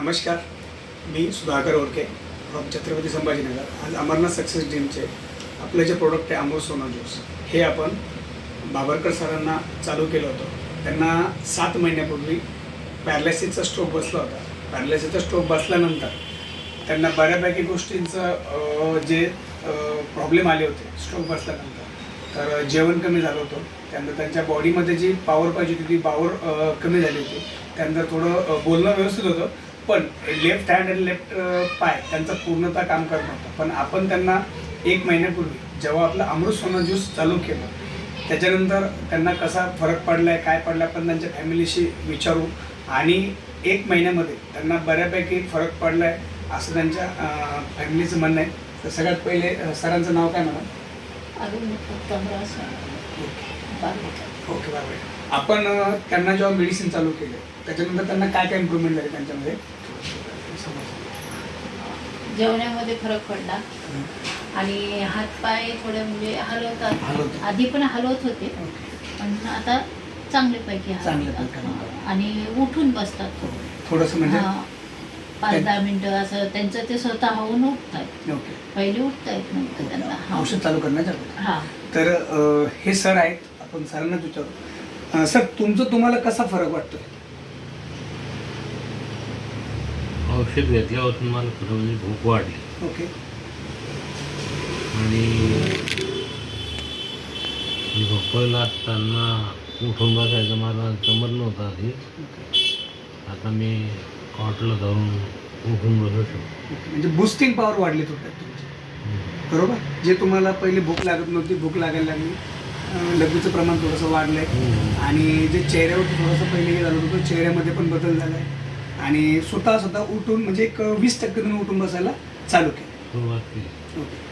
नमस्कार. मी सुधाकर ओरके फ्रॉम छत्रपती संभाजीनगर. आज अमरनाथ सक्सेस जिमचे आपलं जे प्रोडक्ट आहे अमृत सोना ज्यूस हे आपण बाबरकर सरांना चालू केलं होतं. त्यांना सात महिन्यापूर्वी पॅरालिसिसचा स्ट्रोक बसला होता. पॅरालिसिसचा स्ट्रोक बसल्यानंतर त्यांना बऱ्यापैकी गोष्टींचं जे प्रॉब्लेम आले होते स्ट्रोक बसल्यानंतर तर जेवण कमी झालं होतं. त्यानंतर त्यांच्या बॉडीमध्ये जी पॉवर पाहिजे होती ती पॉवर कमी झाली होती. त्यानंतर थोडं बोलणं व्यवस्थित होतं. पण लेफ्ट हँड आणि लेफ्ट पाय त्यांचा पूर्णतः काम करत नव्हतं. पण आपण त्यांना एक महिन्यापूर्वी जेव्हा आपलं अमृत सोना ज्यूस चालू केलं त्याच्यानंतर त्यांना कसा फरक पडला आहे काय पडला आपण त्यांच्या फॅमिलीशी विचारू आणि एक महिन्यामध्ये त्यांना बऱ्यापैकी फरक पडला आहे असं त्यांच्या फॅमिलीचं म्हणणं आहे. तर सगळ्यात पहिले सरांचं नाव काय म्हणा ओके बाबा आपण त्यांना जेव्हा मेडिसिन चालू केलं त्याच्यानंतर त्यांना काय काय इम्प्रूव्हमेंट झाली त्यांच्यामध्ये? जेवणामध्ये फरक पडला. आणि हातपाय थोडे म्हणजे हलवतात. आधी पण हलवत होते. पण आता चांगल्यापैकी हलवतात. हा. आणि उठून बसतात. थोडंसं म्हणजे. पाच दहा मिनिटं असं त्यांचं ते स्वतः होऊन उठतात पहिले उठता येत नव्हतं त्यांना. औषध चालू करण्याच्या. हा. तर हे सर आहेत आपण सरांनाच विचारू सर तुमचं तुम्हाला कसा फरक वाटतोय? औषध घेतल्यापासून मला खरं म्हणजे भूक वाढली. ओके. आणि झोपायला असताना उठून बसायचं मला जमत नव्हतं आधी. आता मी कॉटला धरून उठून बसू शकतो. म्हणजे बुस्टिंग पॉवर वाढली थोडक्यात तुमची. बरोबर? जे तुम्हाला पहिले भूक लागत नव्हती भूक लागायला लागली लघवीचं प्रमाण थोडंसं वाढलंय. हम्म. आणि जे चेहऱ्यावरती थोडंसं पहिले हे झालं होतं चेहऱ्यामध्ये पण बदल झाला आहे आणि स्वतः स्वतः उठून म्हणजे एक वीस टक्के तुम्ही उठून बसायला चालू केलं केली ओके.